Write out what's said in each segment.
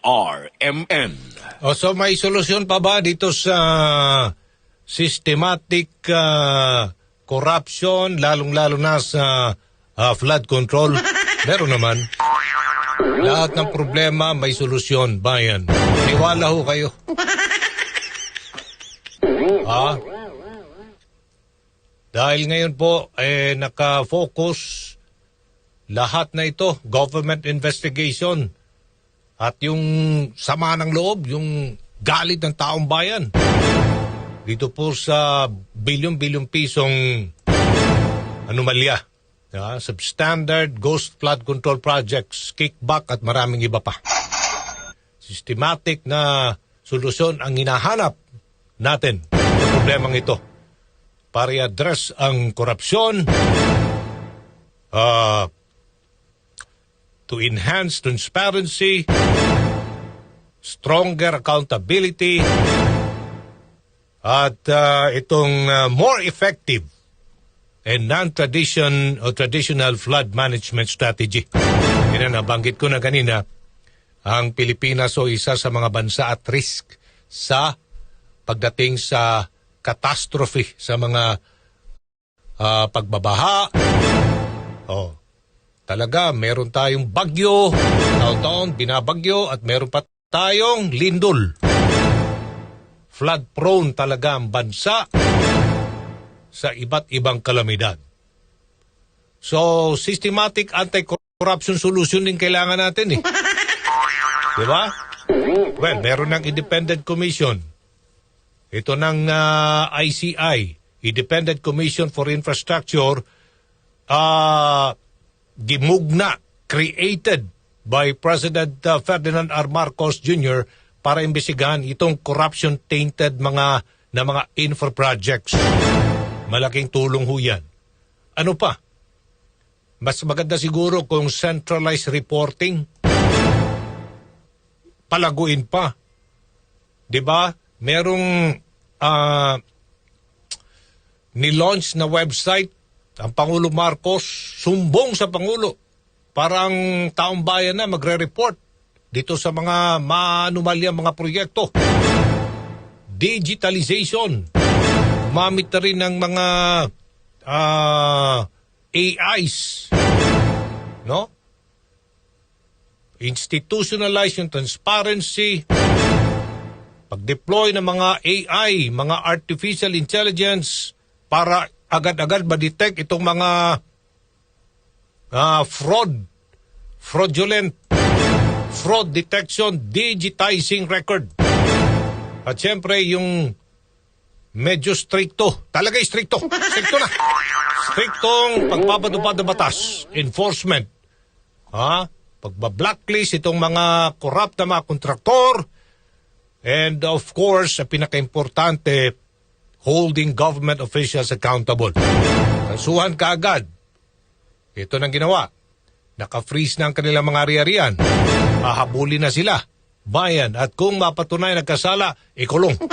RMN. O so may solusyon pa ba dito sa systematic ah, corruption, lalong-lalo na sa ah, flood control? Meron naman. Lahat ng problema may solusyon, bayan. Niwala ho kayo. Ha? Dahil ngayon po, eh, naka-focus lahat na ito, government investigation, at yung sama ng loob, yung galit ng taong bayan. Dito po sa bilyon-bilyong pisong anomalya. Yeah, substandard ghost flood control projects, kickback at maraming iba pa. Systematic na solusyon ang hinahanap natin sa problemang ito para i-address ang korupsyon, ah, to enhance transparency, stronger accountability, at uh, itong uh, more effective and non-tradition or traditional flood management strategy. Yan ang nabanggit ko na kanina, ang Pilipinas o isa sa mga bansa at risk sa pagdating sa catastrophe, sa mga ah, pagbabaha, oh, talaga, meron tayong bagyo, taon-taon binabagyo at meron pa tayong lindol. Flood prone talaga ang bansa sa iba't ibang kalamidad. So, systematic anti-corruption solution din kailangan natin eh. Di ba? Well, meron ng independent commission. Ito ng ah, ICI, Independent Commission for Infrastructure, ah gimugna, created by President uh, Ferdinand R. Marcos Jr. para imbestigahan itong corruption-tainted mga na mga infra projects. Malaking tulong ho yan. Ano pa? Mas maganda siguro kung centralized reporting. Palaguin pa. 'Di ba? Merong ah ni-launch na website ang Pangulo Marcos sumbong sa Pangulo para ang taong bayan na magre-report dito sa mga maanumalya mga proyekto. Digitalization. Gumamit na rin ng mga ah, AIs. No? Institutionalize yung transparency. Pag-deploy ng mga AI, mga artificial intelligence para agad-agad ma-detect itong mga ah, fraud, fraudulent, fraud detection, digitizing record. At siyempre, yung medyo stricto, talaga stricto, stricto na. Striktong pagpapatupad ng batas, enforcement. Ha? Pagba-blacklist itong mga corrupt na mga kontraktor. And of course, ang pinaka-importante, holding government officials accountable. Kasuhan kaagad. Ito nang ginawa. Naka-freeze na ang kanilang mga ari-arian. Hahabulin na sila. Bayan. At kung mapatunay nagkasala, ikulong.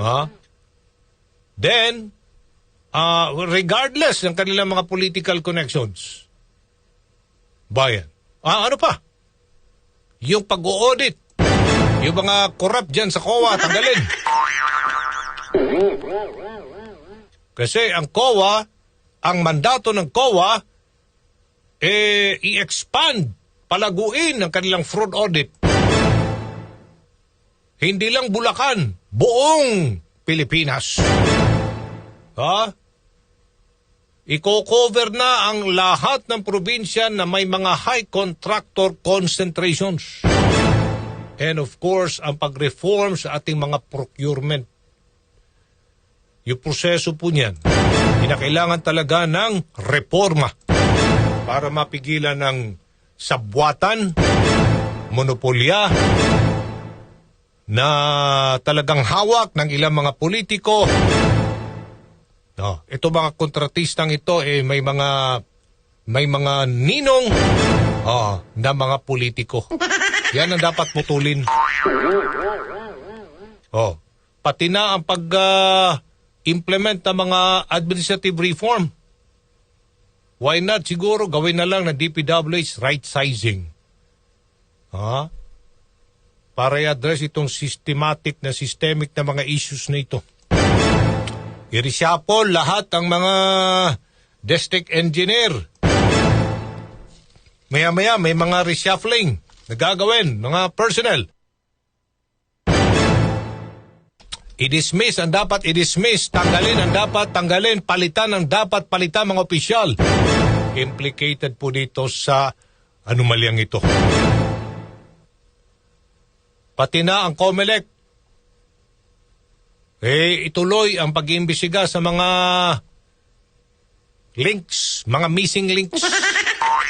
ha? Then, ah, regardless ng kanilang mga political connections, bayan. Ah, ano pa? Yung pag-audit yung mga corrupt dyan sa COA, tanggalin. Kasi ang COA, ang mandato ng COA, eh, i-expand, palaguin ang kanilang fraud audit. Hindi lang Bulacan, buong Pilipinas. Ha? Iko-cover na ang lahat ng probinsya na may mga high contractor concentrations. And of course, ang pag-reform sa ating mga procurement. Yung proseso po niyan, kinakailangan talaga ng reforma para mapigilan ng sabwatan, monopolya, na talagang hawak ng ilang mga politiko. No, ito mga kontratistang ito eh may mga may mga ninong oh, na mga politiko. Yan ang dapat putulin. Oh, pati na ang pag ah, implement ng mga administrative reform. why not siguro gawin na lang ng DPWH right sizing. Ha? Para i-address itong systematic na systemic na mga issues na ito. I-reshuffle lahat ang mga district engineer. Maya-maya may mga reshuffling na gagawin, mga personnel. I-dismiss ang dapat i-dismiss, tanggalin ang dapat tanggalin, palitan ang dapat palitan mga opisyal. Implicated po dito sa anomalyang ito. Pati na ang COMELEC. Eh, ituloy ang pag-iimbestiga sa mga links, mga missing links,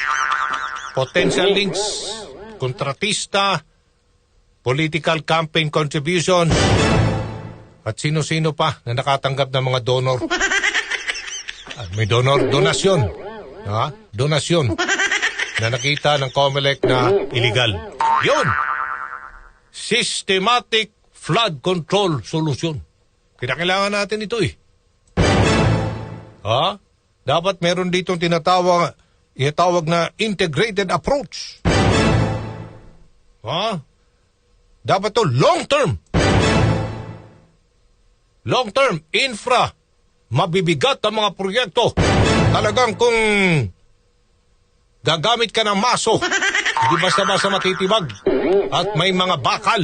potential links, kontratista, political campaign contribution, at sino-sino pa na nakatanggap ng mga donor. May donor, donasyon. Ha? Donasyon. Na nakita ng COMELEC na illegal. Yun! Systematic flood control solution. Kinakailangan natin ito eh. Ha? Dapat meron dito tinatawag, tinatawag na integrated approach. Ha? Dapat to long term. Long term, infra. Mabibigat ang mga proyekto. Talagang kung gagamit ka ng maso, hindi basta-basta matitibag. At may mga bakal.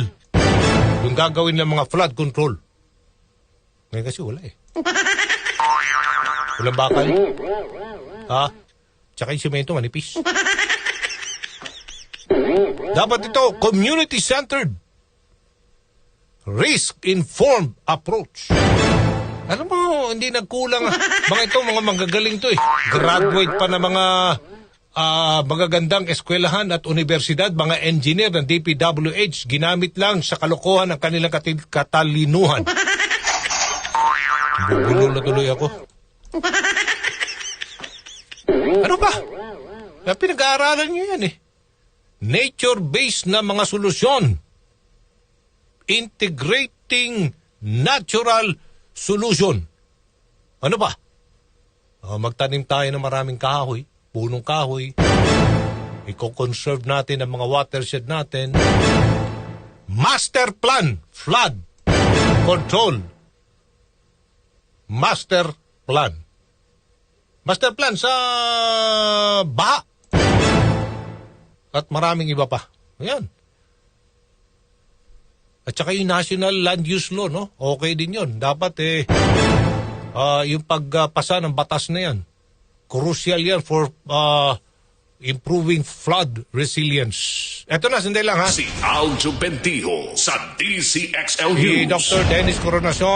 Yung gagawin ng mga flood control. Ngayon kasi wala eh. Walang bakal. Ha? Tsaka yung simento manipis. Dapat ito community-centered. Risk-informed approach. Alam mo, hindi nagkulang. Mga ito, mga manggagaling to eh. Graduate pa na mga ah, magagandang eskwelahan at universidad, mga engineer ng DPWH, ginamit lang sa kalokohan ng kanilang kati- katalinuhan. Bubulol na tuloy ako. Ano ba? Na pinag-aaralan nyo yan eh. Nature-based na mga solusyon. Integrating natural solution. Ano ba? Ah, magtanim tayo ng maraming kahoy, punong kahoy. Iko-conserve natin ang mga watershed natin. Master plan, flood control. Master plan. Master plan sa baha. At maraming iba pa. Ayan. At saka yung National Land Use Law, no? Okay din yon. Dapat eh, ah, yung pagpasa ng batas na yan, crucial yan for ah, improving flood resilience. Eto na, sandali lang ha. Si Aljo Bendijo sa DCXLU Si News. Dr. Dennis Coronacion,